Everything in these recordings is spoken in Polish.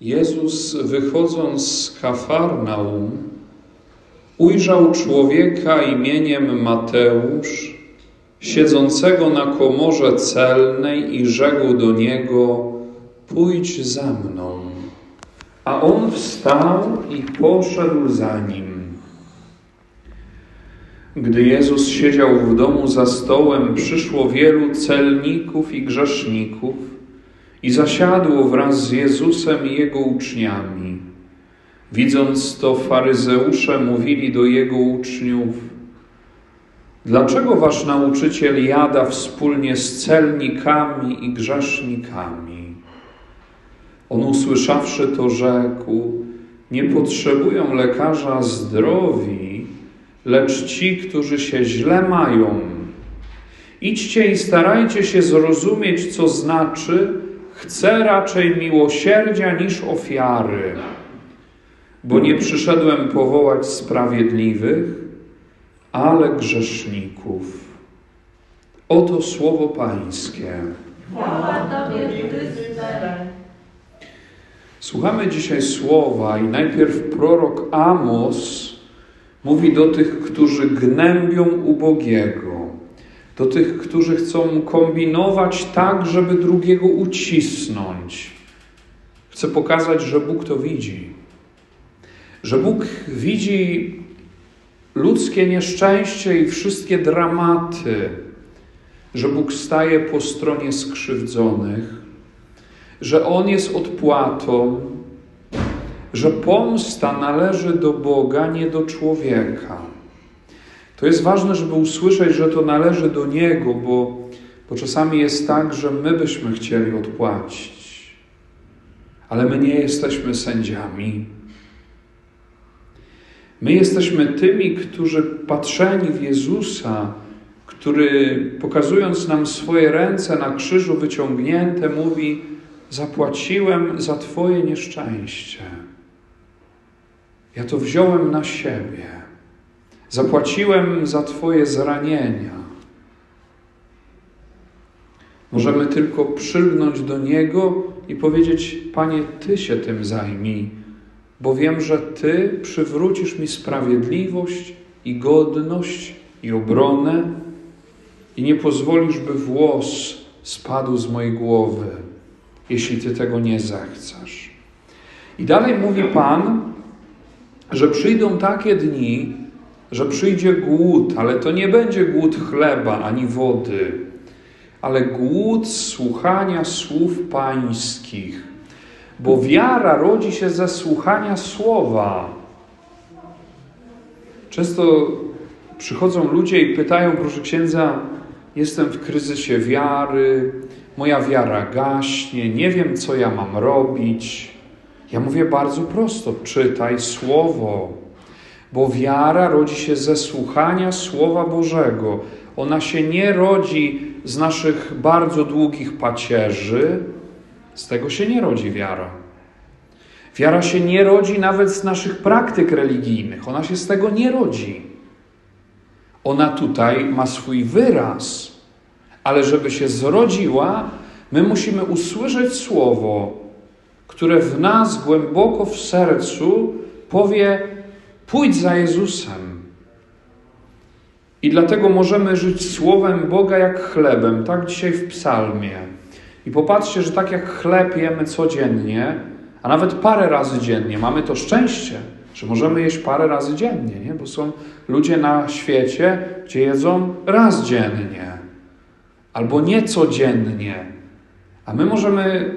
Jezus, wychodząc z Kafarnaum, ujrzał człowieka imieniem Mateusz, siedzącego na komorze celnej i rzekł do niego: Pójdź za mną. A on wstał i poszedł za nim. Gdy Jezus siedział w domu za stołem, przyszło wielu celników i grzeszników i zasiadło wraz z Jezusem i jego uczniami. Widząc to, faryzeusze mówili do jego uczniów: Dlaczego wasz nauczyciel jada wspólnie z celnikami i grzesznikami? On usłyszawszy to, rzekł: Nie potrzebują lekarza zdrowi, lecz ci, którzy się źle mają. Idźcie i starajcie się zrozumieć, co znaczy: chcę raczej miłosierdzia niż ofiary, bo nie przyszedłem powołać sprawiedliwych, ale grzeszników. Oto słowo Pańskie. Słuchamy dzisiaj słowa i najpierw prorok Amos mówi do tych, którzy gnębią ubogiego, do tych, którzy chcą kombinować tak, żeby drugiego ucisnąć. Chcę pokazać, że Bóg to widzi. Że Bóg widzi ludzkie nieszczęście i wszystkie dramaty, że Bóg staje po stronie skrzywdzonych, że On jest odpłatą, że pomsta należy do Boga, nie do człowieka. To jest ważne, żeby usłyszeć, że to należy do Niego, bo, bo czasami jest tak, że my byśmy chcieli odpłacić, ale my nie jesteśmy sędziami. My jesteśmy tymi, którzy patrzeni w Jezusa, który pokazując nam swoje ręce na krzyżu wyciągnięte, mówi: Zapłaciłem za Twoje nieszczęście. Ja to wziąłem na siebie. Zapłaciłem za Twoje zranienia. Możemy tylko przylgnąć do Niego i powiedzieć: Panie, Ty się tym zajmij, bo wiem, że Ty przywrócisz mi sprawiedliwość i godność i obronę i nie pozwolisz, by włos spadł z mojej głowy, jeśli Ty tego nie zechcesz. I dalej mówi Pan, że przyjdą takie dni, że przyjdzie głód, ale to nie będzie głód chleba ani wody, ale głód słuchania słów pańskich. Bo wiara rodzi się ze słuchania słowa. Często przychodzą ludzie i pytają, proszę księdza, jestem w kryzysie wiary, moja wiara gaśnie, nie wiem, co ja mam robić. Ja mówię bardzo prosto: czytaj słowo, bo wiara rodzi się ze słuchania Słowa Bożego. Ona się nie rodzi z naszych bardzo długich pacierzy, z tego się nie rodzi wiara. Wiara się nie rodzi nawet z naszych praktyk religijnych, ona się z tego nie rodzi. Ona tutaj ma swój wyraz, ale żeby się zrodziła, my musimy usłyszeć słowo, które w nas głęboko w sercu powie: pójdź za Jezusem. I dlatego możemy żyć słowem Boga jak chlebem, tak dzisiaj w psalmie. I popatrzcie, że tak jak chleb jemy codziennie, a nawet parę razy dziennie, mamy to szczęście, że możemy jeść parę razy dziennie, nie? bo są ludzie na świecie, gdzie jedzą raz dziennie albo nie codziennie, a my możemy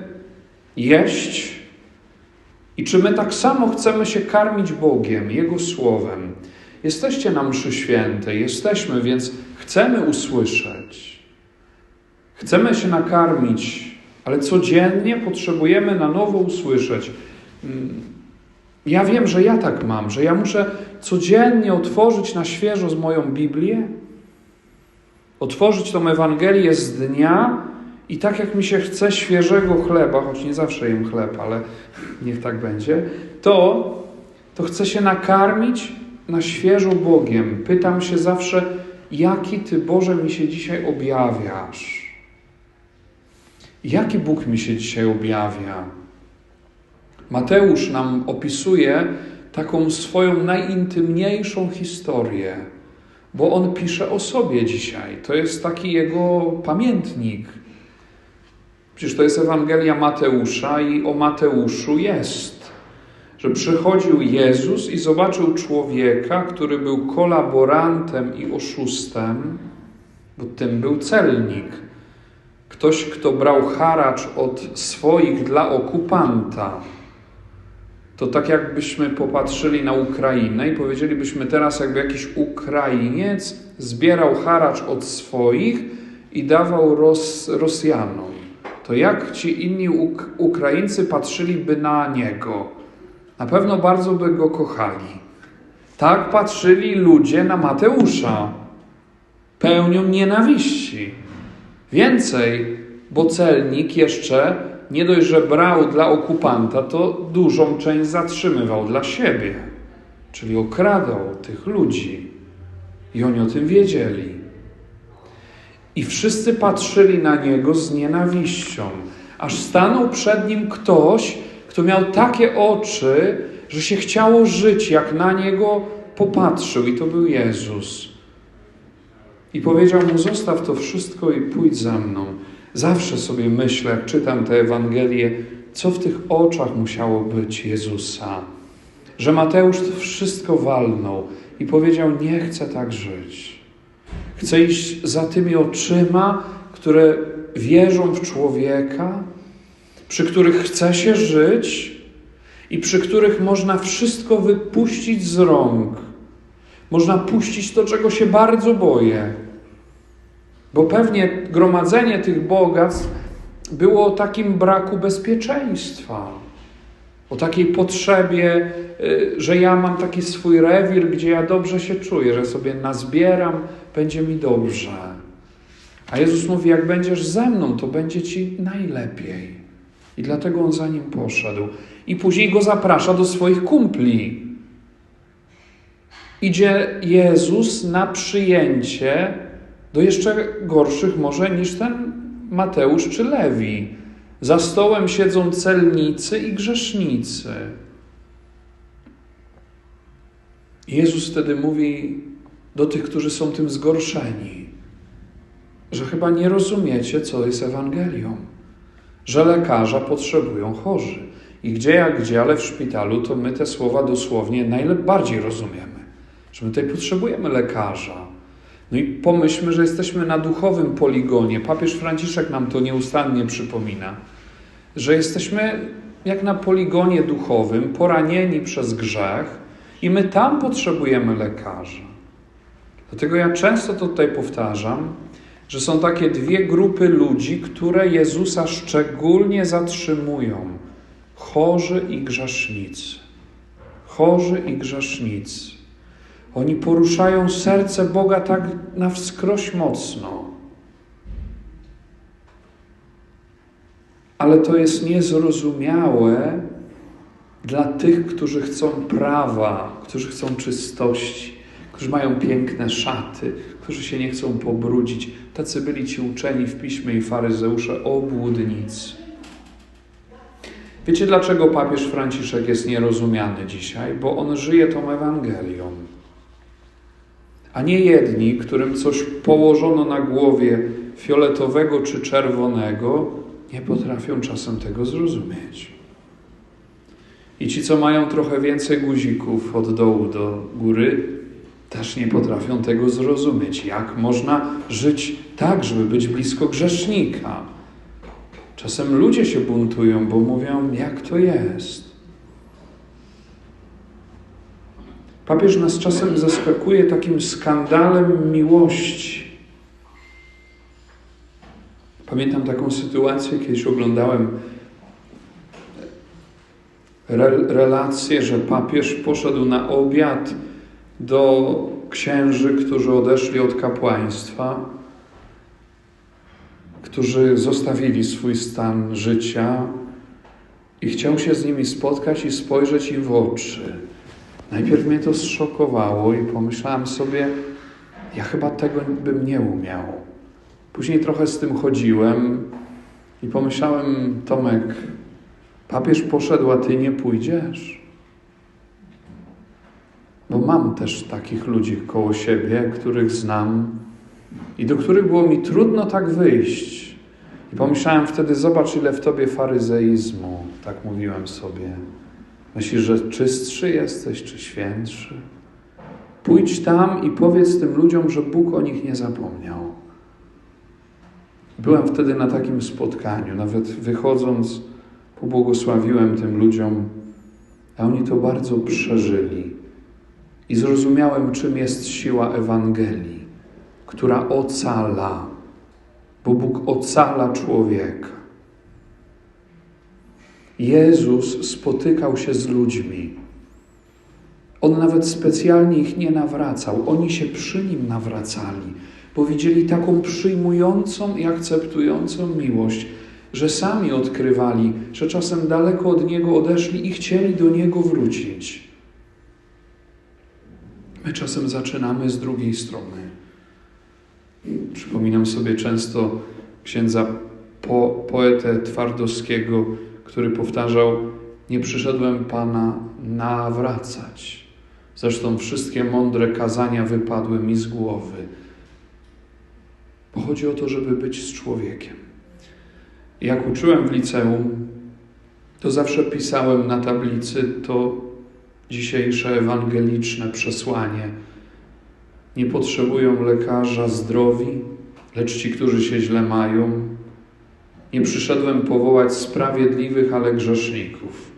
jeść. I czy my tak samo chcemy się karmić Bogiem, Jego Słowem? Jesteście na mszy świętej, jesteśmy, więc chcemy usłyszeć. Chcemy się nakarmić, ale codziennie potrzebujemy na nowo usłyszeć. Mm, ja wiem, że ja tak mam, że ja muszę codziennie otworzyć na świeżo z moją Biblię, otworzyć tą Ewangelię z dnia i tak jak mi się chce świeżego chleba, choć nie zawsze jem chleb, ale niech tak będzie, to, to chcę się nakarmić na świeżo Bogiem. Pytam się zawsze, jaki Ty Boże mi się dzisiaj objawiasz? Jaki Bóg mi się dzisiaj objawia? Mateusz nam opisuje taką swoją najintymniejszą historię, bo on pisze o sobie dzisiaj. To jest taki jego pamiętnik. Przecież to jest Ewangelia Mateusza i o Mateuszu jest, że przychodził Jezus i zobaczył człowieka, który był kolaborantem i oszustem, bo tym był celnik. Ktoś, kto brał haracz od swoich dla okupanta. To tak jakbyśmy popatrzyli na Ukrainę i powiedzielibyśmy teraz, jakby jakiś Ukrainiec zbierał haracz od swoich i dawał Ros Rosjanom. To jak ci inni Uk Ukraińcy patrzyliby na niego? Na pewno bardzo by go kochali. Tak patrzyli ludzie na Mateusza pełnią nienawiści. Więcej, bo celnik jeszcze nie dość, że brał dla okupanta, to dużą część zatrzymywał dla siebie, czyli okradał tych ludzi. I oni o tym wiedzieli. I wszyscy patrzyli na niego z nienawiścią, aż stanął przed nim ktoś, kto miał takie oczy, że się chciało żyć, jak na niego popatrzył, i to był Jezus. I powiedział mu: Zostaw to wszystko i pójdź za mną. Zawsze sobie myślę, jak czytam tę Ewangelię, co w tych oczach musiało być Jezusa. Że Mateusz to wszystko walnął i powiedział: Nie chcę tak żyć. Chcę iść za tymi oczyma, które wierzą w człowieka, przy których chce się żyć i przy których można wszystko wypuścić z rąk. Można puścić to, czego się bardzo boję. Bo pewnie gromadzenie tych bogactw było o takim braku bezpieczeństwa, o takiej potrzebie, y, że ja mam taki swój rewir, gdzie ja dobrze się czuję, że sobie nazbieram, będzie mi dobrze. A Jezus mówi: Jak będziesz ze mną, to będzie ci najlepiej. I dlatego on za nim poszedł. I później go zaprasza do swoich kumpli. Idzie Jezus na przyjęcie do jeszcze gorszych może niż ten Mateusz czy Lewi. Za stołem siedzą celnicy i grzesznicy. Jezus wtedy mówi do tych, którzy są tym zgorszeni, że chyba nie rozumiecie, co jest Ewangelią, że lekarza potrzebują chorzy. I gdzie jak gdzie, ale w szpitalu, to my te słowa dosłownie najbardziej rozumiemy, że my tutaj potrzebujemy lekarza, no i pomyślmy, że jesteśmy na duchowym poligonie. Papież Franciszek nam to nieustannie przypomina, że jesteśmy jak na poligonie duchowym, poranieni przez grzech i my tam potrzebujemy lekarza. Dlatego ja często to tutaj powtarzam, że są takie dwie grupy ludzi, które Jezusa szczególnie zatrzymują: chorzy i grzesznicy. Chorzy i grzesznicy. Oni poruszają serce Boga tak na wskroś mocno. Ale to jest niezrozumiałe dla tych, którzy chcą prawa, którzy chcą czystości, którzy mają piękne szaty, którzy się nie chcą pobrudzić. Tacy byli ci uczeni w piśmie i faryzeusze obłudnicy. Wiecie, dlaczego papież Franciszek jest nierozumiany dzisiaj? Bo on żyje tą Ewangelią a nie jedni, którym coś położono na głowie fioletowego czy czerwonego, nie potrafią czasem tego zrozumieć. I ci, co mają trochę więcej guzików od dołu do góry, też nie potrafią tego zrozumieć. Jak można żyć tak, żeby być blisko grzesznika? Czasem ludzie się buntują, bo mówią, jak to jest. Papież nas czasem zaskakuje takim skandalem miłości. Pamiętam taką sytuację, kiedyś oglądałem re relację, że papież poszedł na obiad do księży, którzy odeszli od kapłaństwa, którzy zostawili swój stan życia i chciał się z nimi spotkać i spojrzeć im w oczy. Najpierw mnie to zszokowało i pomyślałem sobie, ja chyba tego bym nie umiał. Później trochę z tym chodziłem i pomyślałem, Tomek, Papież poszedł, a ty nie pójdziesz. Bo mam też takich ludzi koło siebie, których znam i do których było mi trudno tak wyjść. I pomyślałem wtedy, zobacz, ile w tobie faryzeizmu, tak mówiłem sobie. Myślisz, że czystszy jesteś, czy świętszy? Pójdź tam i powiedz tym ludziom, że Bóg o nich nie zapomniał. Byłem wtedy na takim spotkaniu, nawet wychodząc, pobłogosławiłem tym ludziom, a oni to bardzo przeżyli. I zrozumiałem, czym jest siła Ewangelii, która ocala, bo Bóg ocala człowieka. Jezus spotykał się z ludźmi. On nawet specjalnie ich nie nawracał, oni się przy nim nawracali, bo widzieli taką przyjmującą i akceptującą miłość, że sami odkrywali, że czasem daleko od Niego odeszli i chcieli do Niego wrócić. My czasem zaczynamy z drugiej strony. Przypominam sobie często księdza po, poetę Twardowskiego, który powtarzał: Nie przyszedłem Pana nawracać. Zresztą wszystkie mądre kazania wypadły mi z głowy. Bo chodzi o to, żeby być z człowiekiem. Jak uczyłem w liceum, to zawsze pisałem na tablicy to dzisiejsze ewangeliczne przesłanie. Nie potrzebują lekarza zdrowi, lecz ci, którzy się źle mają. Nie przyszedłem powołać sprawiedliwych, ale grzeszników.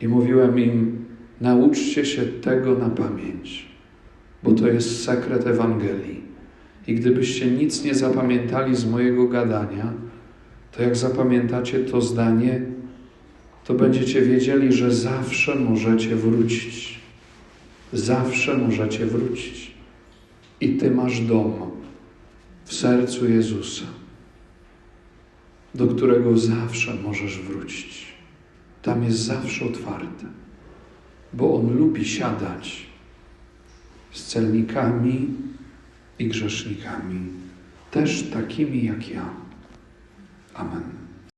I mówiłem im: nauczcie się tego na pamięć, bo to jest sekret Ewangelii. I gdybyście nic nie zapamiętali z mojego gadania, to jak zapamiętacie to zdanie, to będziecie wiedzieli, że zawsze możecie wrócić. Zawsze możecie wrócić. I Ty masz dom w sercu Jezusa, do którego zawsze możesz wrócić. Tam jest zawsze otwarte, bo On lubi siadać z celnikami i grzesznikami, też takimi jak ja. Amen.